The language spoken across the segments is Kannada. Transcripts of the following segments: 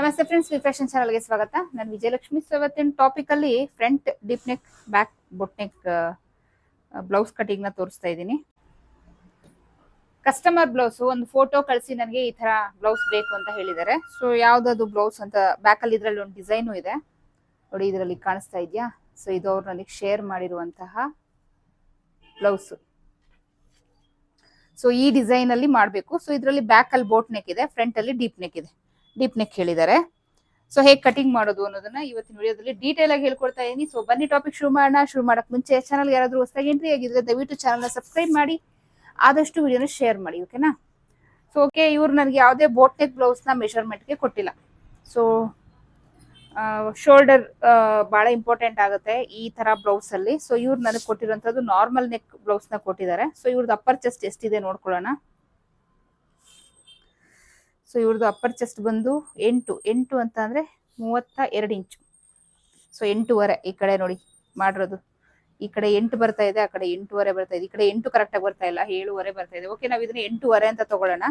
ನಮಸ್ತೆ ಫ್ರೆಂಡ್ಸ್ ವಿ ಫ್ಯಾಷನ್ ಚಾನಲ್ಗೆ ಸ್ವಾಗತ. ನಾನು ವಿಜಯಲಕ್ಷ್ಮಿ. ಸೊ ಇವತ್ತಿನ ಟಾಪಿಕ್ ಅಲ್ಲಿ front deep neck back boat neck blouse ಕಟಿಂಗ್ನ ತೋರಿಸ್ತಾ ಇದ್ದೀನಿ. ಕಸ್ಟಮರ್ ಬ್ಲೌಸ್ ಒಂದು ಫೋಟೋ ಕಳಿಸಿ ನನಗೆ ಈ ತರ ಬ್ಲೌಸ್ ಬೇಕು ಅಂತ ಹೇಳಿದ್ದಾರೆ. ಸೊ ಯಾವ್ದಾದ್ರು ಬ್ಲೌಸ್ ಅಂತ ಬ್ಯಾಕ್ ಅಲ್ಲಿ ಇದ್ರಲ್ಲಿ ಒಂದು ಡಿಸೈನು ಇದೆ. ನೋಡಿ, ಇದರಲ್ಲಿ ಕಾಣಿಸ್ತಾ ಇದೆಯಾ? ಸೊ ಇದು ಅವ್ರು ನನಗೆ ಶೇರ್ ಮಾಡಿರುವಂತಹ ಬ್ಲೌಸ್ ಸೊ ಈ ಡಿಸೈನ್ ಅಲ್ಲಿ ಮಾಡಬೇಕು. ಸೊ ಇದರಲ್ಲಿ ಬ್ಯಾಕ್ ಅಲ್ಲಿ ಬೋಟ್ ನೆಕ್ ಇದೆ ಫ್ರಂಟ್ ಅಲ್ಲಿ ಡೀಪ್ ನೆಕ್ ಇದೆ. ಡೀಪ್ ನೆಕ್ ಹೇಳಿದ್ದಾರೆ ಸೊ ಹೇಗೆ ಕಟಿಂಗ್ ಮಾಡೋದು ಅನ್ನೋದನ್ನ ಇವತ್ತಿನ ವಿಡಿಯೋದಲ್ಲಿ ಡೀಟೇಲ್ ಆಗಿ ಹೇಳ್ಕೊಡ್ತಾ ಇದೀನಿ. ಸೊ ಬನ್ನಿ ಟಾಪಿಕ್ ಶುರು ಮಾಡೋಣ. ಶುರು ಮಾಡಕ್ ಮುಂಚೆ ಚಾನಲ್ ಯಾರಾದ್ರೂ ಹೊಸದಾಗಿ ಎಂಟ್ರಿ ಆಗಿದ್ರೆ ದಯವಿಟ್ಟು ಚಾನಲ್ನ ಸಬ್ಸ್ಕ್ರೈಬ್ ಮಾಡಿ, ಆದಷ್ಟು ವಿಡಿಯೋನ ಶೇರ್ ಮಾಡಿ ಓಕೆನಾ ಸೊ ಓಕೆ ಇವ್ರು ನನಗೆ ಯಾವುದೇ ಬೋಟ್ ನೆಕ್ ಬ್ಲೌಸ್ನ ಮೆಷರ್ಮೆಂಟ್ಗೆ ಕೊಟ್ಟಿಲ್ಲ. ಸೊ ಶೋಲ್ಡರ್ ಬಹಳ ಇಂಪಾರ್ಟೆಂಟ್ ಆಗುತ್ತೆ ಈ ತರ ಬ್ಲೌಸ್ ಅಲ್ಲಿ. ಸೊ ಇವ್ರು ನನಗೆ ಕೊಟ್ಟಿರೋಂಥದ್ದು ನಾರ್ಮಲ್ ನೆಕ್ ಬ್ಲೌಸ್ನ ಕೊಟ್ಟಿದ್ದಾರೆ. ಸೊ ಇವ್ರದ್ದು ಅಪ್ಪರ್ ಚೆಸ್ಟ್ ಎಷ್ಟಿದೆ ನೋಡ್ಕೊಳ್ಳೋಣ. ಸೊ ಇವ್ರದ್ದು ಅಪ್ಪರ್ ಚೆಸ್ಟ್ ಬಂದು ಎಂಟು. ಎಂಟು ಅಂತ ಅಂದರೆ ಮೂವತ್ತ ಎರಡು ಇಂಚು. ಸೊ ಎಂಟೂವರೆ ಈ ಕಡೆ ನೋಡಿ ಮಾಡಿರೋದು. ಈ ಕಡೆ ಎಂಟು ಬರ್ತಾ ಇದೆ, ಆ ಕಡೆ ಎಂಟೂವರೆ ಬರ್ತಾ ಇದೆ. ಈ ಕಡೆ ಎಂಟು ಕರೆಕ್ಟಾಗಿ ಬರ್ತಾ ಇಲ್ಲ, ಏಳುವರೆ ಬರ್ತಾ ಇದೆ. ಓಕೆ ನಾವು ಇದನ್ನ ಎಂಟೂವರೆ ಅಂತ ತಗೊಳ್ಳೋಣ.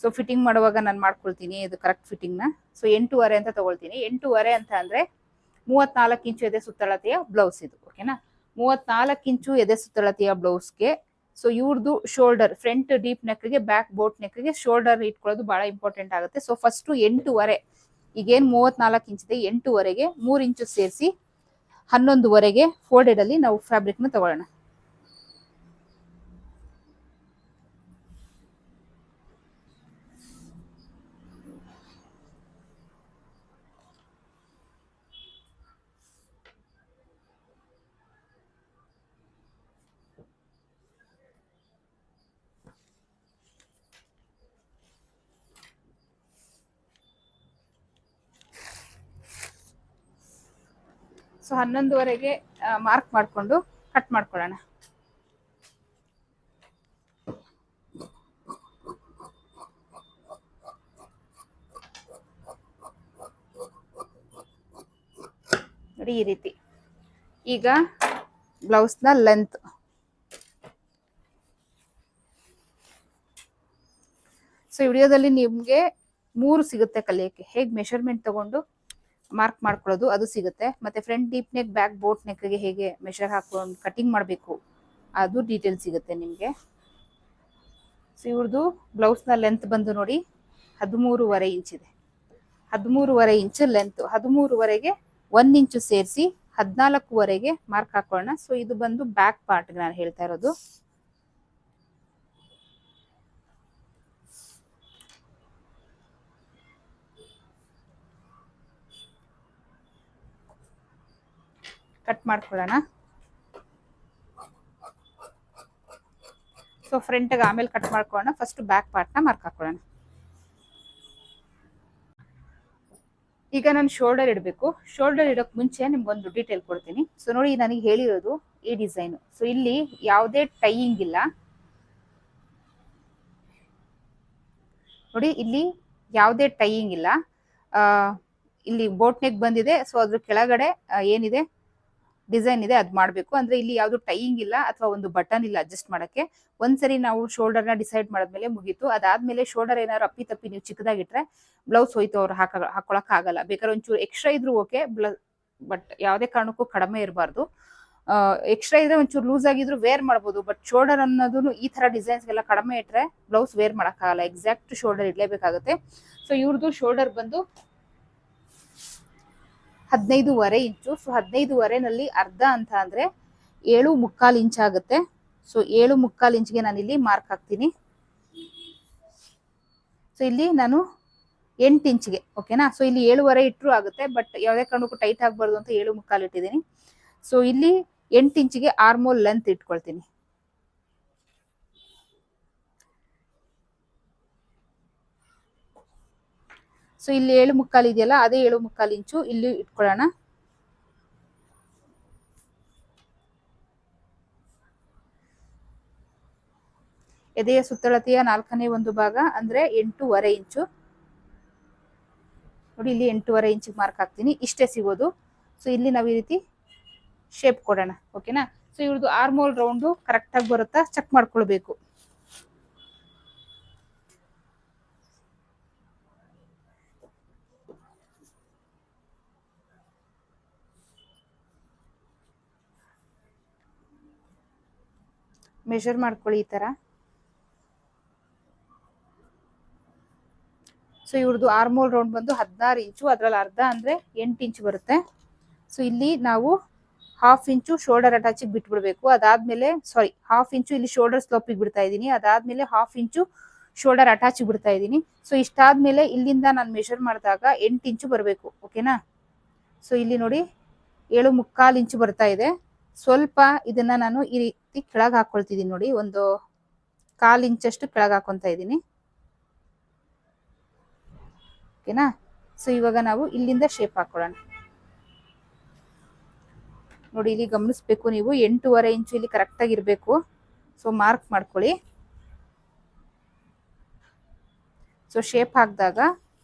ಸೊ ಫಿಟ್ಟಿಂಗ್ ಮಾಡುವಾಗ ನಾನು ಮಾಡ್ಕೊಳ್ತೀನಿ, ಇದು ಕರೆಕ್ಟ್ ಫಿಟ್ಟಿಂಗ್ನ ಸೊ ಎಂಟೂವರೆ ಅಂತ ತಗೊಳ್ತೀನಿ. ಎಂಟೂವರೆ ಅಂತ ಅಂದರೆ ಮೂವತ್ನಾಲ್ಕು ಇಂಚು ಎದೆ ಸುತ್ತಳತೆಯ ಬ್ಲೌಸ್ ಇದು ಓಕೆನಾ ಮೂವತ್ನಾಲ್ಕು ಇಂಚು ಎದೆ ಸುತ್ತಳತೆಯ ಬ್ಲೌಸ್ಗೆ ಸೊ ಇವ್ರದ್ದು ಶೋಲ್ಡರ್ ಫ್ರಂಟ್ ಡೀಪ್ ನೆಕ್ಗೆ ಬ್ಯಾಕ್ ಬೋಟ್ ನೆಕ್ಗೆ ಶೋಲ್ಡರ್ ಇಟ್ಕೊಳ್ಳೋದು ಬಹಳ ಇಂಪಾರ್ಟೆಂಟ್ ಆಗುತ್ತೆ. ಸೊ ಫಸ್ಟ್ ಎಂಟೂವರೆ, ಈಗೇನು ಮೂವತ್ನಾಲ್ಕು ಇಂಚ್ ಇದೆ, ಎಂಟೂವರೆಗೆ ಮೂರು ಇಂಚು ಸೇರಿಸಿ ಹನ್ನೊಂದುವರೆಗೆ ಫೋಲ್ಡೆಡ್ ಅಲ್ಲಿ ನಾವು ಫ್ಯಾಬ್ರಿಕ್ನ ತಗೊಳ್ಳೋಣ. ಸೊ ಹನ್ನೊಂದುವರೆಗೆ ಮಾರ್ಕ್ ಮಾಡಿಕೊಂಡು ಕಟ್ ಮಾಡ್ಕೊಳ್ಳೋಣ. ನೋಡಿ ಈ ರೀತಿ. ಈಗ ಬ್ಲೌಸ್ನ ಲೆಂತ್ ಸೊ ವಿಡಿಯೋದಲ್ಲಿ ನಿಮಗೆ ಮೂರು ಸಿಗುತ್ತೆ ಕಲಿಯೋಕ್ಕೆ. ಹೇಗೆ ಮೆಷರ್ಮೆಂಟ್ ತಗೊಂಡು ಮಾರ್ಕ್ ಮಾಡ್ಕೊಳ್ಳೋದು, ಅದು ಸಿಗುತ್ತೆ. ಮತ್ತೆ front deep neck back boat ನೆಕ್ಗೆ ಹೇಗೆ ಮೆಷರ್ ಹಾಕೊಂಡು ಕಟಿಂಗ್ ಮಾಡಬೇಕು, ಅದು ಡೀಟೇಲ್ ಸಿಗುತ್ತೆ ನಿಮಗೆ. ಸೊ ಇವ್ರದ್ದು ಬ್ಲೌಸ್ನ ಲೆಂತ್ ಬಂದು ನೋಡಿ, ಹದಿಮೂರುವರೆ ಇಂಚ್ ಇದೆ. ಹದಿಮೂರುವರೆ ಇಂಚ್ ಲೆಂತ್ ಹದಿಮೂರುವರೆಗೆ ಒಂದ್ ಇಂಚು ಸೇರಿಸಿ ಹದಿನಾಲ್ಕುವರೆಗೆ ಮಾರ್ಕ್ ಹಾಕೊಳ್ಳೋಣ. ಸೊ ಇದು ಬಂದು ಬ್ಯಾಕ್ ಪಾರ್ಟ್ ನಾನು ಹೇಳ್ತಾ ಇರೋದು. ಕಟ್ ಮಾಡ್ಕೊಳ್ಳೋಣ. ಸೊ ಫ್ರಂಟ್ಗೆ ಆಮೇಲೆ ಕಟ್ ಮಾಡ್ಕೊಳ್ಳೋಣ. ಫಸ್ಟ್ ಬ್ಯಾಕ್ ಪಾರ್ಟ್ನ ಮಾರ್ಕ್ ಹಾಕೊಳ್ಳೋಣ. ಈಗ ನಾನು ಶೋಲ್ಡರ್ ಇಡಬೇಕು. ಶೋಲ್ಡರ್ ಇಡೋಕೆ ಮುಂಚೆ ನಿಮ್ಗೊಂದು ಡೀಟೇಲ್ ಕೊಡ್ತೀನಿ. ಸೊ ನೋಡಿ ನನಗೆ ಹೇಳಿರೋದು ಈ ಡಿಸೈನು ಸೊ ಇಲ್ಲಿ ಯಾವುದೇ ಟೈಯಿಂಗ್ ಇಲ್ಲ. ನೋಡಿ, ಇಲ್ಲಿ ಯಾವುದೇ ಟೈಯಿಂಗ್ ಇಲ್ಲ. ಇಲ್ಲಿ ಬೋಟ್ ನೆಕ್ ಬಂದಿದೆ. ಸೊ ಅದ್ರ ಕೆಳಗಡೆ ಏನಿದೆ? ಡಿಸೈನ್ ಇದೆ, ಅದ್ ಮಾಡಬೇಕು. ಅಂದ್ರೆ ಇಲ್ಲಿ ಯಾವುದು ಟೈಯಿಂಗ್ ಇಲ್ಲ ಅಥವಾ ಒಂದು ಬಟನ್ ಇಲ್ಲ ಅಡ್ಜಸ್ಟ್ ಮಾಡಕ್ಕೆ. ಒಂದ್ಸರಿ ನಾವು ಶೋಲ್ಡರ್ನ ಡಿಸೈಡ್ ಮಾಡಿದ್ಮೇಲೆ ಮುಗೀತು. ಅದಾದ್ಮೇಲೆ ಶೋಲ್ಡರ್ ಏನಾದ್ರು ಅಪ್ಪಿ ತಪ್ಪಿ ನೀವು ಚಿಕ್ಕದಾಗಿಟ್ರೆ ಬ್ಲೌಸ್ ಹೋಯ್ತು ಅವ್ರು ಹಾಕ ಹಾಕೊಳಕ್ ಆಗಲ್ಲ ಬೇಕಾದ್ರೆ ಒಂಚೂರು ಎಕ್ಸ್ಟ್ರಾ ಇದ್ರು ಓಕೆ ಬಟ್ ಯಾವುದೇ ಕಾರಣಕ್ಕೂ ಕಡಿಮೆ ಇರಬಾರ್ದು. ಎಕ್ಸ್ಟ್ರಾ ಇದ್ರೆ ಒಂಚೂರು ಲೂಸ್ ಆಗಿದ್ರು ವೇರ್ ಮಾಡ್ಬೋದು ಬಟ್ ಶೋಲ್ಡರ್ ಅನ್ನೋದು ಈ ತರ ಡಿಸೈನ್ಸ್ ಎಲ್ಲ ಕಡಿಮೆ ಇಟ್ರೆ ಬ್ಲೌಸ್ ವೇರ್ ಆಗಲ್ಲ ಎಕ್ಸಾಕ್ಟ್ ಶೋಲ್ಡರ್ ಇಡಲೇಬೇಕಾಗುತ್ತೆ. ಸೊ ಇವ್ರದ್ದು ಶೋಲ್ಡರ್ ಬಂದು ಹದಿನೈದುವರೆ ಇಂಚು ಸೊ ಹದಿನೈದುವರೆನಲ್ಲಿ ಅರ್ಧ ಅಂತ ಅಂದರೆ ಏಳು ಮುಕ್ಕಾಲು ಇಂಚ್ ಆಗುತ್ತೆ. ಸೊ ಏಳು ಮುಕ್ಕಾಲು ಇಂಚ್ಗೆ ನಾನು ಇಲ್ಲಿ ಮಾರ್ಕ್ ಹಾಕ್ತೀನಿ. ಸೊ ಇಲ್ಲಿ ನಾನು ಎಂಟು ಇಂಚ್ಗೆ ಓಕೆನಾ ಸೊ ಇಲ್ಲಿ ಏಳುವರೆ ಇಟ್ಟರು ಆಗುತ್ತೆ ಬಟ್ ಯಾವುದೇ ಕಾರಣಕ್ಕೂ ಟೈಟ್ ಆಗಬಾರ್ದು ಅಂತ ಏಳು ಮುಕ್ಕಾಲು ಇಟ್ಟಿದ್ದೀನಿ. ಸೊ ಇಲ್ಲಿ ಎಂಟು ಇಂಚಿಗೆ ಆರ್ಮೋಲ್ ಲೆಂತ್ ಇಟ್ಕೊಳ್ತೀನಿ. ಸೊ ಇಲ್ಲಿ ಏಳು ಮುಕ್ಕಾಲು ಇದೆಯಲ್ಲ, ಅದೇ ಏಳು ಮುಕ್ಕಾಲು ಇಂಚು ಇಲ್ಲಿ ಇಟ್ಕೊಳ್ಳೋಣ. ಎದೆಯ ಸುತ್ತಳತೆಯ ನಾಲ್ಕನೇ ಒಂದು ಭಾಗ ಅಂದ್ರೆ ಎಂಟೂವರೆ ಇಂಚು. ನೋಡಿ, ಇಲ್ಲಿ ಎಂಟೂವರೆ ಇಂಚಿಗೆ ಮಾರ್ಕ್ ಹಾಕ್ತೀನಿ. ಇಷ್ಟೇ ಸಿಗೋದು. ಸೊ ಇಲ್ಲಿ ನಾವು ಈ ರೀತಿ ಶೇಪ್ ಕೊಡೋಣ. ಓಕೆನಾ ಸೊ ಇವ್ರದ್ದು ಆರ್ಮೋಲ್ ರೌಂಡು ಕರೆಕ್ಟಾಗಿ ಬರುತ್ತಾ? ಚೆಕ್ ಮಾಡ್ಕೊಳ್ಬೇಕು. ಮೆಷರ್ ಮಾಡ್ಕೊಳ್ಳಿ ಈ ತರ. ಸೊ ಇವ್ರದ್ದು ಆರ್ಮೋಲ್ ರೌಂಡ್ ಬಂದು ಹದಿನಾರು ಇಂಚು, ಅದರಲ್ಲಿ ಅರ್ಧ ಅಂದ್ರೆ ಎಂಟು ಇಂಚು ಬರುತ್ತೆ. ಸೊ ಇಲ್ಲಿ ನಾವು ಹಾಫ್ ಇಂಚು ಶೋಲ್ಡರ್ ಅಟ್ಯಾಚಿಗೆ ಬಿಟ್ಬಿಡ್ಬೇಕು. ಅದಾದ್ಮೇಲೆ ಸಾರಿ ಹಾಫ್ ಇಂಚು ಇಲ್ಲಿ ಶೋಲ್ಡರ್ ಸ್ಲೋಪಿಗೆ ಬಿಡ್ತಾ ಇದ್ದೀನಿ. ಅದಾದ್ಮೇಲೆ ಹಾಫ್ ಇಂಚು ಶೋಲ್ಡರ್ ಅಟ್ಯಾಚ್ ಬಿಡ್ತಾ ಇದ್ದೀನಿ. ಸೊ ಇಷ್ಟಾದ್ಮೇಲೆ ಇಲ್ಲಿಂದ ನಾನು ಮೆಷರ್ ಮಾಡಿದಾಗ ಎಂಟು ಇಂಚು ಬರಬೇಕು ಓಕೆನಾ ಸೊ ಇಲ್ಲಿ ನೋಡಿ ಏಳು ಮುಕ್ಕಾಲು ಇಂಚು ಬರ್ತಾ ಇದೆ. ಸ್ವಲ್ಪ ಇದನ್ನ ನಾನು ಈ ರೀತಿ ಕೆಳಗೆ ಹಾಕೊಳ್ತಿದ್ದೀನಿ ನೋಡಿ, ಒಂದು ಕಾಲು ಇಂಚಷ್ಟು ಕೆಳಗೆ ಹಾಕೊಂತ ಇದ್ದೀನಿ ಓಕೆನಾ? ಸೊ ಇವಾಗ ನಾವು ಇಲ್ಲಿಂದ ಶೇಪ್ ಹಾಕೊಳ್ಳೋಣ. ನೋಡಿ, ಇಲ್ಲಿ ಗಮನಿಸ್ಬೇಕು ನೀವು, ಎಂಟೂವರೆ ಇಂಚು ಇಲ್ಲಿ ಕರೆಕ್ಟಾಗಿ ಇರಬೇಕು. ಸೊ ಮಾರ್ಕ್ ಮಾಡ್ಕೊಳ್ಳಿ. ಸೊ ಶೇಪ್ ಹಾಕಿದಾಗ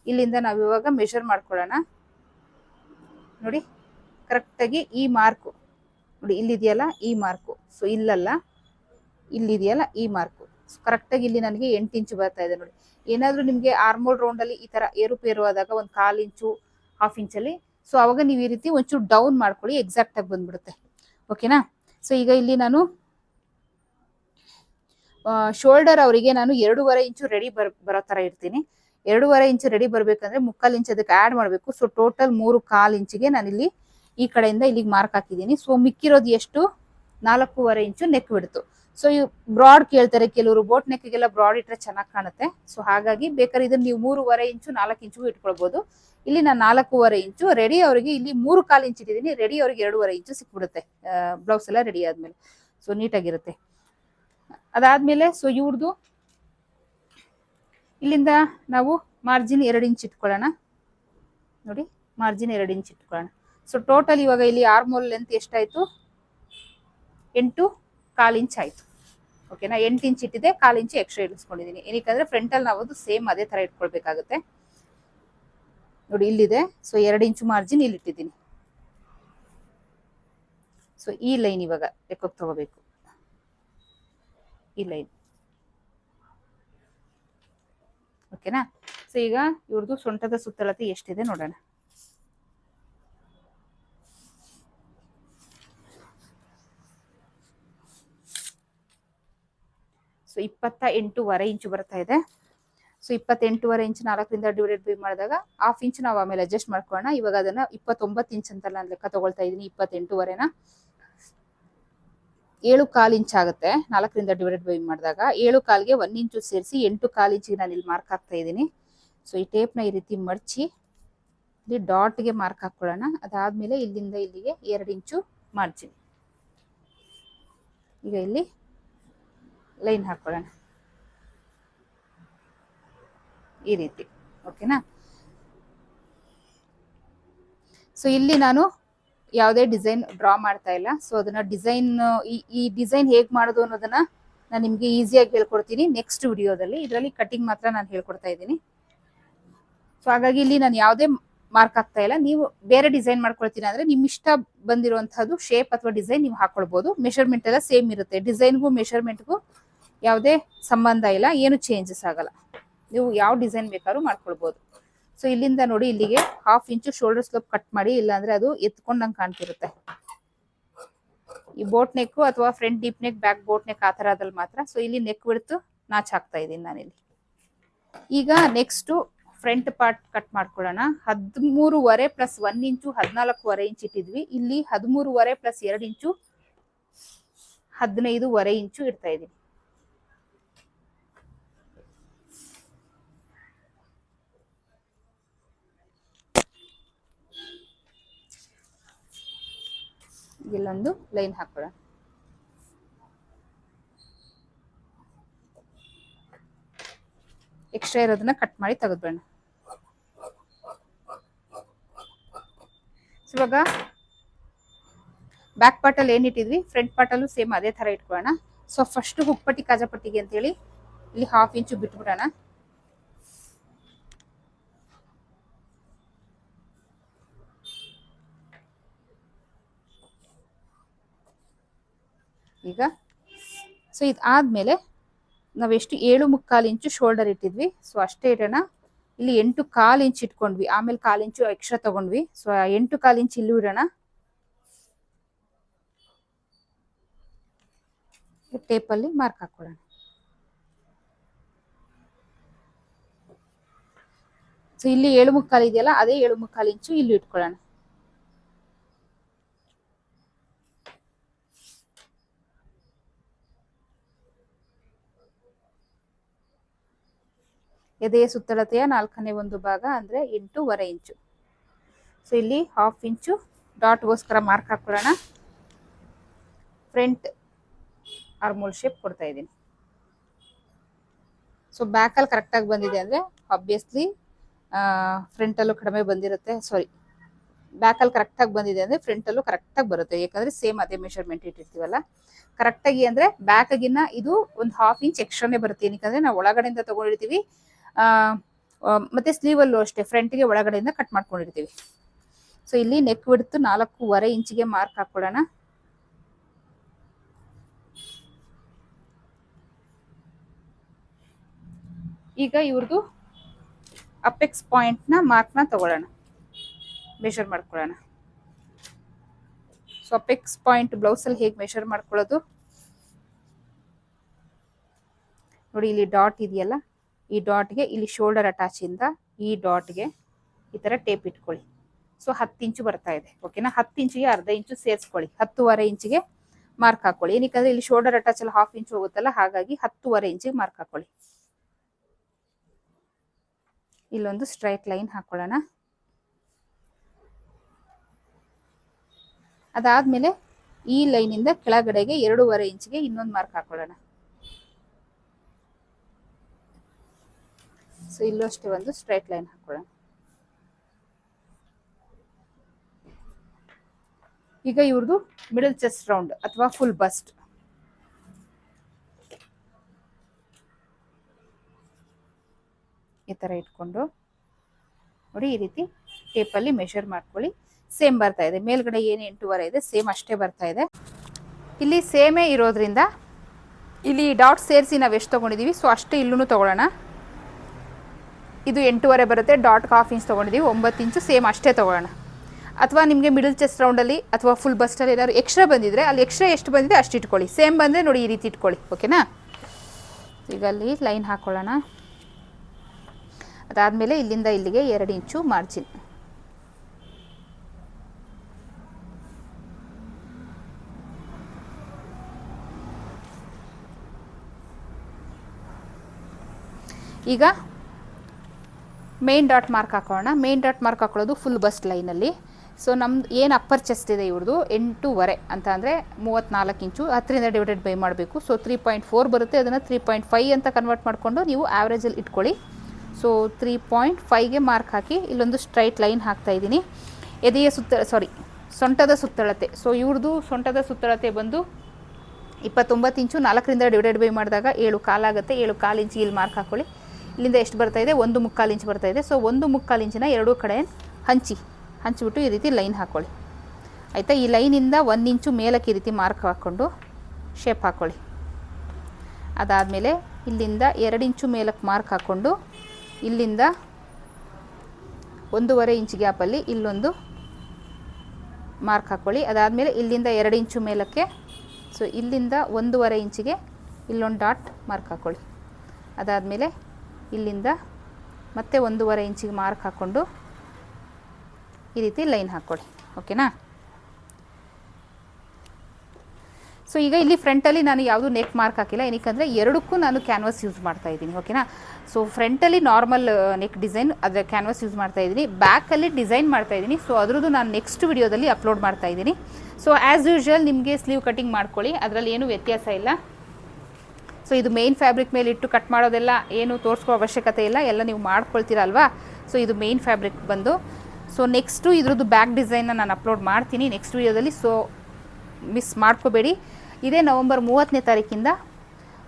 ಇಲ್ಲಿಂದ ನಾವು ಇವಾಗ ಮೆಷರ್ ಮಾಡ್ಕೊಳ್ಳೋಣ. ನೋಡಿ ಕರೆಕ್ಟಾಗಿ ಈ ಮಾರ್ಕು ನೋಡಿ, ಇಲ್ಲಿದೆಯಲ್ಲ ಈ ಮಾರ್ಕು. ಸೊ ಇಲ್ಲಲ್ಲ, ಇಲ್ಲಿದೆಯಲ್ಲ ಈ ಮಾರ್ಕು. ಕರೆಕ್ಟಾಗಿ ಇಲ್ಲಿ ನನಗೆ ಎಂಟು ಇಂಚು ಬರ್ತಾ ಇದೆ ನೋಡಿ. ಏನಾದರೂ ನಿಮಗೆ ಆರ್ಮೋಲ್ ರೌಂಡಲ್ಲಿ ಈ ಥರ ಏರುಪೇರು ಆದಾಗ ಒಂದು ಕಾಲು ಇಂಚು ಹಾಫ್ ಇಂಚಲ್ಲಿ ಸೊ ಅವಾಗ ನೀವು ಈ ರೀತಿ ಒಂಚೂರು ಡೌನ್ ಮಾಡ್ಕೊಳ್ಳಿ ಎಕ್ಸಾಕ್ಟ್ ಆಗಿ ಬಂದ್ಬಿಡುತ್ತೆ. ಓಕೆನಾ ಸೊ ಈಗ ಇಲ್ಲಿ ನಾನು ಶೋಲ್ಡರ್ ಅವರಿಗೆ ನಾನು ಎರಡೂವರೆ ಇಂಚು ರೆಡಿ ಬರ್, ಬರೋ ಥರ ಇರ್ತೀನಿ. ಎರಡೂವರೆ ಇಂಚು ರೆಡಿ ಬರಬೇಕಂದ್ರೆ ಮುಕ್ಕಾಲು ಇಂಚು ಅದಕ್ಕೆ ಆ್ಯಡ್ ಮಾಡಬೇಕು. ಸೊ ಟೋಟಲ್ ಮೂರು ಕಾಲು ಇಂಚಿಗೆ ನಾನಿಲ್ಲಿ ಈ ಕಡೆಯಿಂದ ಇಲ್ಲಿಗೆ ಮಾರ್ಕ್ ಹಾಕಿದ್ದೀನಿ. ಸೊ ಮಿಕ್ಕಿರೋದು ಎಷ್ಟು? ನಾಲ್ಕೂವರೆ ಇಂಚು ನೆಕ್ ಬಿಡ್ತು ಸೊ ಇವು ಬ್ರಾಡ್ ಕೇಳ್ತಾರೆ ಕೆಲವರು ಬೋಟ್ ನೆಕ್ಗೆಲ್ಲ ಬ್ರಾಡ್ ಇಟ್ಟರೆ ಚೆನ್ನಾಗಿ ಕಾಣುತ್ತೆ. ಸೊ ಹಾಗಾಗಿ ಬೇಕಾದ್ರೆ ಇದನ್ನ ನೀವು ಮೂರುವರೆ ಇಂಚು, ನಾಲ್ಕು ಇಂಚು ಇಟ್ಕೊಳ್ಬೋದು. ಇಲ್ಲಿ ನಾನು ನಾಲ್ಕೂವರೆ ಇಂಚು ರೆಡಿ ಅವರಿಗೆ ಇಲ್ಲಿ ಮೂರು ಕಾಲು ಇಂಚ್ ಇಟ್ಟಿದ್ದೀನಿ. ರೆಡಿ ಅವ್ರಿಗೆ ಎರಡೂವರೆ ಇಂಚು ಸಿಕ್ಬಿಡುತ್ತೆ. ಬ್ಲೌಸ್ ಎಲ್ಲ ರೆಡಿ ಆದ್ಮೇಲೆ. ಸೊ ನೀಟಾಗಿರುತ್ತೆ. ಅದಾದ್ಮೇಲೆ ಸೊ ಇವ್ರದ್ದು ಇಲ್ಲಿಂದ ನಾವು ಮಾರ್ಜಿನ್ ಎರಡು ಇಂಚ್ ಇಟ್ಕೊಳ್ಳೋಣ. ನೋಡಿ ಮಾರ್ಜಿನ್ ಎರಡು ಇಂಚ್ ಇಟ್ಕೊಳ್ಳೋಣ. ಸೊ ಟೋಟಲ್ ಇವಾಗ ಇಲ್ಲಿ ಆರ್ಮೋಲ್ ಲೆಂತ್ ಎಷ್ಟಾಯಿತು? ಎಂಟು ಕಾಲು ಇಂಚ್ ಆಯ್ತು. ಓಕೆನಾ ಎಂಟು ಇಂಚ್ ಇಟ್ಟಿದೆ ಕಾಲು ಇಂಚು ಎಕ್ಸ್ಟ್ರಾ ಇಳಿಸ್ಕೊಂಡಿದ್ದೀನಿ. ಫ್ರಂಟ್ ಫ್ರಂಟಲ್ಲಿ ನಾವು ಅದು ಸೇಮ್ ಅದೇ ಥರ ಇಟ್ಕೊಳ್ಬೇಕಾಗುತ್ತೆ. ನೋಡಿ, ಇಲ್ಲಿದೆ. ಸೊ ಎರಡು ಇಂಚು ಮಾರ್ಜಿನ್ ಇಲ್ಲಿ ಇಟ್ಟಿದ್ದೀನಿ. ಸೊ ಈ ಲೈನ್ ಇವಾಗ ಲೆಕ್ಕಕ್ಕೆ ತಗೋಬೇಕು. ಈ ಲೈನ್ ಓಕೆನಾ ಸೊ ಈಗ ಇವ್ರದ್ದು ಸೊಂಟದ ಸುತ್ತಳತೆ ಎಷ್ಟಿದೆ ನೋಡೋಣ. ಸೊ ಇಪ್ಪತ್ತ ಎಂಟೂವರೆ ಇಂಚು ಬರ್ತಾ ಇದೆ. ಸೊ ಇಪ್ಪತ್ತೆಂಟೂವರೆ ಇಂಚ್ ನಾಲ್ಕರಿಂದ ಡಿವೈಡೆಡ್ ಬೈ ಮಾಡಿದಾಗ ಹಾಫ್ ಇಂಚ್ ನಾವು ಆಮೇಲೆ ಅಡ್ಜಸ್ಟ್ ಮಾಡ್ಕೊಳ್ಳೋಣ. ಇವಾಗ ಅದನ್ನ ಇಪ್ಪತ್ತೊಂಬತ್ತು ಇಂಚ್ ಅಂತ ನಾನು ಲೆಕ್ಕ ತಗೊಳ್ತಾ ಇದ್ದೀನಿ ಇಪ್ಪತ್ತೆಂಟೂವರೆನ ಏಳು ಕಾಲು ಇಂಚ್ ಆಗುತ್ತೆ ನಾಲ್ಕರಿಂದ ಡಿವೈಡೆಡ್ ಬೈ ಮಾಡಿದಾಗ. ಏಳು ಕಾಲ್ಗೆ ಒನ್ ಇಂಚು ಸೇರಿಸಿ ಎಂಟು ಕಾಲು ಇಂಚಿಗೆ ನಾನು ಇಲ್ಲಿ ಮಾರ್ಕ್ ಹಾಕ್ತಾ ಇದ್ದೀನಿ. ಸೊ ಈ ಟೇಪ್ನ ಈ ರೀತಿ ಮಡಚಿ ಇಲ್ಲಿ ಡಾಟ್ಗೆ ಮಾರ್ಕ್ ಹಾಕೊಳ್ಳೋಣ. ಅದಾದಮೇಲೆ ಇಲ್ಲಿಂದ ಇಲ್ಲಿಗೆ ಎರಡು ಇಂಚು ಮಾಡ್ತೀನಿ. ಈಗ ಇಲ್ಲಿ ಲೈನ್ ಹಾಕೊಳ್ಳೋಣ. ಈ ರೀತಿ ಓಕೆನಾ ಸೊ ಇಲ್ಲಿ ನಾನು ಯಾವುದೇ ಡಿಸೈನ್ ಡ್ರಾ ಮಾಡ್ತಾ ಇಲ್ಲ. ಸೊ ಅದನ್ನ ಡಿಸೈನ್ ಈ ಈ ಡಿಸೈನ್ ಹೇಗ್ ಮಾಡೋದು ಅನ್ನೋದನ್ನ ನಾನು ನಿಮ್ಗೆ ಈಸಿಯಾಗಿ ಹೇಳ್ಕೊಡ್ತೀನಿ. ನೆಕ್ಸ್ಟ್ ವಿಡಿಯೋದಲ್ಲಿ ಇದರಲ್ಲಿ ಕಟಿಂಗ್ ಮಾತ್ರ ನಾನು ಹೇಳ್ಕೊಡ್ತಾ ಇದ್ದೀನಿ. ಸೊ ಹಾಗಾಗಿ ಇಲ್ಲಿ ನಾನು ಯಾವುದೇ ಮಾರ್ಕ್ ಆಗ್ತಾ ಇಲ್ಲ. ನೀವು ಬೇರೆ ಡಿಸೈನ್ ಮಾಡ್ಕೊಳ್ತೀನಿ ಅಂದ್ರೆ ನಿಮ್ ಇಷ್ಟ ಬಂದಿರುವಂತಹದ್ದು ಶೇಪ್ ಅಥವಾ ಡಿಸೈನ್ ನೀವು ಹಾಕೊಳ್ಬಹುದು ಮೆಷರ್ಮೆಂಟ್ ಎಲ್ಲ ಸೇಮ್ ಇರುತ್ತೆ. ಡಿಸೈನ್ಗೂ ಮೆಷರ್ಮೆಂಟ್ಗೂ ಯಾವುದೇ ಸಂಬಂಧ ಇಲ್ಲ, ಏನು ಚೇಂಜಸ್ ಆಗಲ್ಲ. ನೀವು ಯಾವ ಡಿಸೈನ್ ಬೇಕಾದ್ರೂ ಮಾಡ್ಕೊಳ್ಬೋದು. ಸೊ ಇಲ್ಲಿಂದ ನೋಡಿ, ಇಲ್ಲಿಗೆ half inch shoulder slope cut ಮಾಡಿ, ಇಲ್ಲಾಂದ್ರೆ ಅದು ಎತ್ಕೊಂಡಂಗೆ ಕಾಣ್ತಿರುತ್ತೆ. ಈ ಬೋಟ್ ನೆಕ್ ಅಥವಾ front deep neck back boat neck ಆ ಥರದಲ್ಲಿ ಮಾತ್ರ. ಸೊ ಇಲ್ಲಿ ನೆಕ್ ಬಿಡ್ತು ನಾಚ್ ಹಾಕ್ತಾ ಇದ್ದೀನಿ ನಾನಿಲ್ಲಿ. ಈಗ ನೆಕ್ಸ್ಟ್ ಫ್ರಂಟ್ ಪಾರ್ಟ್ ಕಟ್ ಮಾಡ್ಕೊಳ್ಳೋಣ. ಹದಿಮೂರುವರೆ ಪ್ಲಸ್ ಒನ್ ಇಂಚು ಹದಿನಾಲ್ಕೂವರೆ ಇಂಚ್ ಇಟ್ಟಿದ್ವಿ. ಇಲ್ಲಿ ಹದಿಮೂರುವರೆ ಪ್ಲಸ್ ಎರಡು ಇಂಚು ಹದಿನೈದುವರೆ ಇಂಚು ಇಡ್ತಾ ಇದ್ದೀನಿ. ಇಲ್ಲೊಂದು ಲೈನ್ ಹಾಕೊಳ್ಳೋಣ ಎಕ್ಸ್ಟ್ರಾ ಇರೋದನ್ನ ಕಟ್ ಮಾಡಿ ತೆಗೆದ್ಬೇಡ ಇವಾಗ ಬ್ಯಾಕ್ ಪಾರ್ಟಲ್ಲಿ ಏನ್ ಇಟ್ಟಿದ್ವಿ? ಫ್ರಂಟ್ ಪಾರ್ಟಲ್ಲೂ ಸೇಮ್ ಅದೇ ತರ ಇಟ್ಕೊಳ್ಳೋಣ. ಸೊ ಫಸ್ಟ್ ಹುಕ್ಪಟ್ಟಿ, ಕಾಜಾಪಟ್ಟಿಗೆ ಅಂತೇಳಿ ಇಲ್ಲಿ ಹಾಫ್ ಇಂಚು ಬಿಟ್ಬಿಡೋಣ. ಈಗ. ಸೊ ಇದಾದ್ಮೇಲೆ ನಾವೆಷ್ಟು ಏಳು ಮುಕ್ಕಾಲು ಇಂಚು ಶೋಲ್ಡರ್ ಇಟ್ಟಿದ್ವಿ. ಸೊ ಅಷ್ಟೇ ಇಡೋಣ. ಇಲ್ಲಿ ಎಂಟು ಕಾಲು ಇಂಚ್ ಇಟ್ಕೊಂಡ್ವಿ. ಆಮೇಲೆ ಕಾಲು ಇಂಚು ಎಕ್ಸ್ಟ್ರಾ ತಗೊಂಡ್ವಿ. ಸೊ ಎಂಟು ಕಾಲು ಇಂಚ್ ಇಲ್ಲೂ ಇಡೋಣ. ಟೇಪಲ್ಲಿ ಮಾರ್ಕ್ ಹಾಕೊಳ್ಳೋಣ ಸೊ ಇಲ್ಲಿ ಏಳು ಮುಕ್ಕಾಲು ಇದೆಯಲ್ಲ, ಅದೇ ಏಳು ಮುಕ್ಕಾಲು ಇಂಚು ಇಲ್ಲಿ ಇಟ್ಕೊಳ್ಳೋಣ. ಎದೆಯ ಸುತ್ತಳತೆಯ ನಾಲ್ಕನೇ ಒಂದು ಭಾಗ ಅಂದರೆ ಎಂಟೂವರೆ ಇಂಚು. ಸೊ ಇಲ್ಲಿ ಹಾಫ್ ಇಂಚು ಡಾಟ್ಗೋಸ್ಕರ ಮಾರ್ಕ್ ಹಾಕೊಳ್ಳೋಣ ಫ್ರಂಟ್ ಆರ್ಮೋಲ್ ಶೇಪ್ ಕೊಡ್ತಾ ಇದ್ದೀನಿ. ಸೊ ಬ್ಯಾಕಲ್ಲಿ ಕರೆಕ್ಟಾಗಿ ಬಂದಿದೆ ಅಂದರೆ ಆಬ್ವಿಯಸ್ಲಿ ಫ್ರಂಟಲ್ಲೂ ಕಡಿಮೆ ಬಂದಿರುತ್ತೆ. ಸಾರಿ ಬ್ಯಾಕಲ್ಲಿ ಕರೆಕ್ಟಾಗಿ ಬಂದಿದೆ ಅಂದರೆ ಫ್ರಂಟಲ್ಲೂ ಕರೆಕ್ಟಾಗಿ ಬರುತ್ತೆ. ಯಾಕಂದರೆ ಸೇಮ್ ಅದೇ ಮೆಷರ್ಮೆಂಟ್ ಇಟ್ಟಿರ್ತೀವಲ್ಲ. ಕರೆಕ್ಟಾಗಿ ಅಂದರೆ ಬ್ಯಾಕಗಿನ್ನ ಇದು ಒಂದು ಹಾಫ್ ಇಂಚ್ ಎಕ್ಸ್ಟ್ರಾನೇ ಬರುತ್ತೆ. ಏನಕ್ಕೆ ನಾವು ಒಳಗಡೆಯಿಂದ ತೊಗೊಂಡಿರ್ತೀವಿ ಮತ್ತೆ ಸ್ಲೀವಲ್ಲೂ ಅಷ್ಟೇ ಫ್ರಂಟ್ಗೆ ಒಳಗಡೆಯಿಂದ ಕಟ್ ಮಾಡ್ಕೊಂಡಿರ್ತೀವಿ. ಸೊ ಇಲ್ಲಿ ನೆಕ್ ಬಿಡ್ತು ನಾಲ್ಕೂವರೆ ಇಂಚಿಗೆ ಮಾರ್ಕ್ ಹಾಕೊಳ್ಳೋಣ ಈಗ ಇವ್ರದ್ದು ಅಪೆಕ್ಸ್ ಪಾಯಿಂಟ್ನ ಮಾರ್ಕ್ನ ತಗೊಳ್ಳೋಣ. ಮೆಷರ್ ಮಾಡ್ಕೊಳ್ಳೋಣ. ಸೊ ಅಪೆಕ್ಸ್ ಪಾಯಿಂಟ್ ಬ್ಲೌಸಲ್ಲಿ ಹೇಗೆ ಮೆಷರ್ ಮಾಡ್ಕೊಳ್ಳೋದು? ನೋಡಿ, ಇಲ್ಲಿ ಡಾಟ್ ಇದೆಯಲ್ಲ? ಈ ಡಾಟ್ಗೆ ಇಲ್ಲಿ ಶೋಲ್ಡರ್ ಅಟ್ಯಾಚಿಂದ ಈ ಡಾಟ್ಗೆ ಈ ಥರ ಟೇಪ್ ಇಟ್ಕೊಳ್ಳಿ. ಸೊ ಹತ್ತು ಇಂಚು ಬರ್ತಾ ಇದೆ. ಓಕೆನಾ ಹತ್ತು ಇಂಚಿಗೆ ಅರ್ಧ ಇಂಚು ಸೇರಿಸ್ಕೊಳ್ಳಿ. ಹತ್ತುವರೆ ಇಂಚಿಗೆ ಮಾರ್ಕ್ ಹಾಕೊಳ್ಳಿ. ಏನಕ್ಕೆ ಇಲ್ಲಿ ಶೋಲ್ಡರ್ ಅಟ್ಯಾಚ್ ಅಲ್ಲಿ ಹಾಫ್ ಇಂಚು ಹೋಗುತ್ತಲ್ಲ, ಹಾಗಾಗಿ ಹತ್ತುವರೆ ಇಂಚಿಗೆ ಮಾರ್ಕ್ ಹಾಕೊಳ್ಳಿ. ಇಲ್ಲೊಂದು ಸ್ಟ್ರೈಟ್ ಲೈನ್ ಹಾಕೊಳ್ಳೋಣ. ಅದಾದ್ಮೇಲೆ ಈ ಲೈನಿಂದ ಕೆಳಗಡೆಗೆ ಎರಡೂವರೆ ಇಂಚಿಗೆ ಇನ್ನೊಂದು ಮಾರ್ಕ್ ಹಾಕೊಳ್ಳೋಣ. ಸೊ ಇಲ್ಲೂ ಅಷ್ಟೇ ಒಂದು ಸ್ಟ್ರೈಟ್ ಲೈನ್ ಹಾಕೊಳ್ಳೋಣ ಈಗ ಇವ್ರದ್ದು ಮಿಡಲ್ ಚೆಸ್ಟ್ ರೌಂಡ್ ಅಥವಾ ಫುಲ್ ಬಸ್ಟ್ ಈ ಥರ ಇಟ್ಕೊಂಡು ನೋಡಿ, ಈ ರೀತಿ ಟೇಪಲ್ಲಿ ಮೆಷರ್ ಮಾಡ್ಕೊಳ್ಳಿ. ಸೇಮ್ ಬರ್ತಾ ಇದೆ. ಮೇಲ್ಗಡೆ ಏನು ಎಂಟೂವರೆ ಇದೆ ಸೇಮ್ ಅಷ್ಟೇ ಬರ್ತಾ ಇದೆ. ಇಲ್ಲಿ ಸೇಮೇ ಇರೋದ್ರಿಂದ ಇಲ್ಲಿ ಡಾಟ್ ಸೇರಿಸಿ ನಾವು ಎಷ್ಟು ತೊಗೊಂಡಿದ್ದೀವಿ ಸೊ ಅಷ್ಟೇ ಇಲ್ಲೂ ತೊಗೊಳ್ಳೋಣ. ಇದು ಎಂಟೂವರೆ ಬರುತ್ತೆ. ಡಾಟ್ ಹಾಫ್ ಇಂಚ್ ತೊಗೊಂಡಿದ್ದೀವಿ ಒಂಬತ್ತು ಇಂಚು ಸೇಮ್ ಅಷ್ಟೇ ತೊಗೊಳ್ಳೋಣ. ಅಥವಾ ನಿಮಗೆ ಮಿಡಲ್ ಚೆಸ್ಟ್ ರೌಂಡಲ್ಲಿ ಅಥವಾ ಫುಲ್ ಬಸ್ಟಲ್ಲಿ ಏನಾದ್ರು ಎಕ್ಸ್ಟ್ರಾ ಬಂದಿದ್ದರೆ ಅಲ್ಲಿ ಎಕ್ಸ್ಟ್ರಾ ಎಷ್ಟು ಬಂದಿದೆ ಅಷ್ಟು ಇಟ್ಕೊಳ್ಳಿ. ಸೇಮ್ ಬಂದರೆ ನೋಡಿ ಈ ರೀತಿ ಇಟ್ಕೊಳ್ಳಿ. ಓಕೆನಾ ಈಗ ಅಲ್ಲಿ ಲೈನ್ ಹಾಕ್ಕೊಳ್ಳೋಣ ಅದಾದಮೇಲೆ ಇಲ್ಲಿಂದ ಇಲ್ಲಿಗೆ ಎರಡು ಇಂಚು ಮಾರ್ಜಿನ್ ಈಗ ಮೇನ್ ಡಾಟ್ ಮಾರ್ಕ್ ಹಾಕೋಣ. ಮೇನ್ ಡಾಟ್ ಮಾರ್ಕ್ ಹಾಕೊಳ್ಳೋದು ಫುಲ್ ಬಸ್ಟ್ ಲೈನಲ್ಲಿ ಸೊ ನಮ್ದು ಏನು ಅಪ್ಪರ್ ಚೆಸ್ಟ್ ಇದೆ ಇವ್ರದ್ದು ಎಂಟೂವರೆ ಅಂತ ಅಂದರೆ ಮೂವತ್ತ್ನಾಲ್ಕು ಇಂಚು. ಹತ್ತರಿಂದ ಡಿವೈಡೆಡ್ ಬೈ ಮಾಡಬೇಕು. ಸೊ ತ್ರೀ ಪಾಯಿಂಟ್ ಫೋರ್ ಬರುತ್ತೆ. ಅದನ್ನು ತ್ರೀ ಪಾಯಿಂಟ್ ಫೈವ್ ಅಂತ ಕನ್ವರ್ಟ್ ಮಾಡಿಕೊಂಡು ನೀವು ಆ್ಯಾವ್ರೇಜಲ್ಲಿ ಇಟ್ಕೊಳ್ಳಿ. ಸೊ ತ್ರೀ ಪಾಯಿಂಟ್ ಫೈವ್ಗೆ ಮಾರ್ಕ್ ಹಾಕಿ ಇಲ್ಲೊಂದು ಸ್ಟ್ರೈಟ್ ಲೈನ್ ಹಾಕ್ತಾ ಇದ್ದೀನಿ. ಎದೆಯ ಸುತ್ತ ಸಾರಿ ಸೊಂಟದ ಸುತ್ತಳತೆ. ಸೊ ಇವ್ರದ್ದು ಸೊಂಟದ ಸುತ್ತಳತೆ ಬಂದು ಇಪ್ಪತ್ತೊಂಬತ್ತು ಇಂಚು ನಾಲ್ಕರಿಂದ ಡಿವೈಡೆಡ್ ಬೈ ಮಾಡಿದಾಗ ಏಳು ಕಾಲಾಗುತ್ತೆ. ಏಳು ಕಾಲು ಇಂಚು ಇಲ್ಲಿ ಮಾರ್ಕ್ ಹಾಕೊಳ್ಳಿ. ಇಲ್ಲಿಂದ ಎಷ್ಟು ಬರ್ತಾ ಇದೆ? ಒಂದು ಮುಕ್ಕಾಲು ಇಂಚ್ ಬರ್ತಾ ಇದೆ. ಸೊ ಒಂದು ಮುಕ್ಕಾಲು ಇಂಚಿನ ಎರಡೂ ಕಡೆ ಹಂಚಿ, ಹಂಚಿಬಿಟ್ಟು ಈ ರೀತಿ ಲೈನ್ ಹಾಕ್ಕೊಳ್ಳಿ ಆಯಿತಾ? ಈ ಲೈನಿಂದ ಒಂದು ಇಂಚು ಮೇಲಕ್ಕೆ ಈ ರೀತಿ ಮಾರ್ಕ್ ಹಾಕ್ಕೊಂಡು ಶೇಪ್ ಹಾಕ್ಕೊಳ್ಳಿ ಅದಾದಮೇಲೆ ಇಲ್ಲಿಂದ ಎರಡು ಇಂಚು ಮೇಲಕ್ಕೆ ಮಾರ್ಕ್ ಹಾಕ್ಕೊಂಡು ಇಲ್ಲಿಂದ ಒಂದೂವರೆ ಇಂಚ್ ಗ್ಯಾಪಲ್ಲಿ ಇಲ್ಲೊಂದು ಮಾರ್ಕ್ ಹಾಕ್ಕೊಳ್ಳಿ ಅದಾದಮೇಲೆ ಇಲ್ಲಿಂದ ಎರಡು ಇಂಚು ಮೇಲಕ್ಕೆ ಸೊ ಇಲ್ಲಿಂದ ಒಂದೂವರೆ ಇಂಚಿಗೆ ಇಲ್ಲೊಂದು ಡಾಟ್ ಮಾರ್ಕ್ ಹಾಕ್ಕೊಳ್ಳಿ ಅದಾದಮೇಲೆ ಇಲ್ಲಿಂದ ಮತ್ತೆ ಒಂದೂವರೆ ಇಂಚಿಗೆ ಮಾರ್ಕ್ ಹಾಕ್ಕೊಂಡು ಈ ರೀತಿ ಲೈನ್ ಹಾಕ್ಕೊಳ್ಳಿ. ಓಕೆನಾ? ಸೊ ಈಗ ಇಲ್ಲಿ ಫ್ರಂಟಲ್ಲಿ ನಾನು ಯಾವುದು ನೆಕ್ ಮಾರ್ಕ್ ಹಾಕಿಲ್ಲ. ಏನಕ್ಕಂದರೆ ಎರಡಕ್ಕೂ ನಾನು ಕ್ಯಾನ್ವಾಸ್ ಯೂಸ್ ಮಾಡ್ತಾ ಇದ್ದೀನಿ. ಓಕೆನಾ? ಸೊ ಫ್ರಂಟಲ್ಲಿ ನಾರ್ಮಲ್ ನೆಕ್ ಡಿಸೈನ್ ಅದರ ಕ್ಯಾನ್ವಾಸ್ ಯೂಸ್ ಮಾಡ್ತಾ ಇದ್ದೀನಿ. ಬ್ಯಾಕಲ್ಲಿ ಡಿಸೈನ್ ಮಾಡ್ತಾ ಇದ್ದೀನಿ. ಸೊ ಅದ್ರದ್ದು ನಾನು ನೆಕ್ಸ್ಟ್ ವಿಡಿಯೋದಲ್ಲಿ ಅಪ್ಲೋಡ್ ಮಾಡ್ತಾ ಇದ್ದೀನಿ. ಸೊ ಆ್ಯಸ್ ಯೂಶ್ವಲ್ ನಿಮಗೆ ಸ್ಲೀವ್ ಕಟಿಂಗ್ ಮಾಡ್ಕೊಳ್ಳಿ. ಅದರಲ್ಲಿ ಏನೂ ವ್ಯತ್ಯಾಸ ಇಲ್ಲ. ಸೊ ಇದು ಮೇನ್ ಫ್ಯಾಬ್ರಿಕ್ ಮೇಲೆ ಇಟ್ಟು ಕಟ್ ಮಾಡೋದೆಲ್ಲ ಏನು ತೋರಿಸ್ಕೋ ಅವಶ್ಯಕತೆ ಇಲ್ಲ. ಎಲ್ಲ ನೀವು ಮಾಡ್ಕೊಳ್ತೀರಲ್ವಾ? ಸೊ ಇದು ಮೇನ್ ಫ್ಯಾಬ್ರಿಕ್ ಬಂದು. ಸೊ ನೆಕ್ಸ್ಟು ಇದ್ರದ್ದು ಬ್ಯಾಕ್ ಡಿಸೈನ್ನ ನಾನು ಅಪ್ಲೋಡ್ ಮಾಡ್ತೀನಿ. ನೆಕ್ಸ್ಟ್ ವೀಡಿಯೋದಲ್ಲಿ ಸೊ ಮಿಸ್ ಮಾಡ್ಕೋಬೇಡಿ. ಇದೇ ನವಂಬರ್ ಮೂವತ್ತನೇ ತಾರೀಕಿಂದ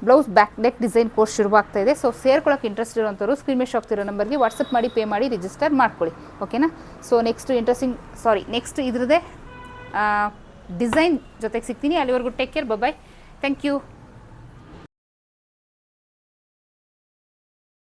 blouse back neck design course ಶುರುವಾಗ್ತಾ ಇದೆ. ಸೊ ಸೇರ್ಕೊಳ್ಳೋಕೆ ಇಂಟ್ರೆಸ್ಟ್ ಇರೋಂಥವ್ರು ಸ್ಕ್ರೀನ್ ಮೇಲೆ ಆಗ್ತಿರೋ ನಂಬರ್ಗೆ ವಾಟ್ಸಪ್ ಮಾಡಿ ಪೇ ಮಾಡಿ ರಿಜಿಸ್ಟರ್ ಮಾಡ್ಕೊಳ್ಳಿ. ಓಕೆನಾ so next interesting sorry next ಇದ್ರದ್ದೇ design ಜೊತೆಗೆ ಸಿಗ್ತೀನಿ. ಅಲ್ಲಿವರೆಗೂ take care bye thank you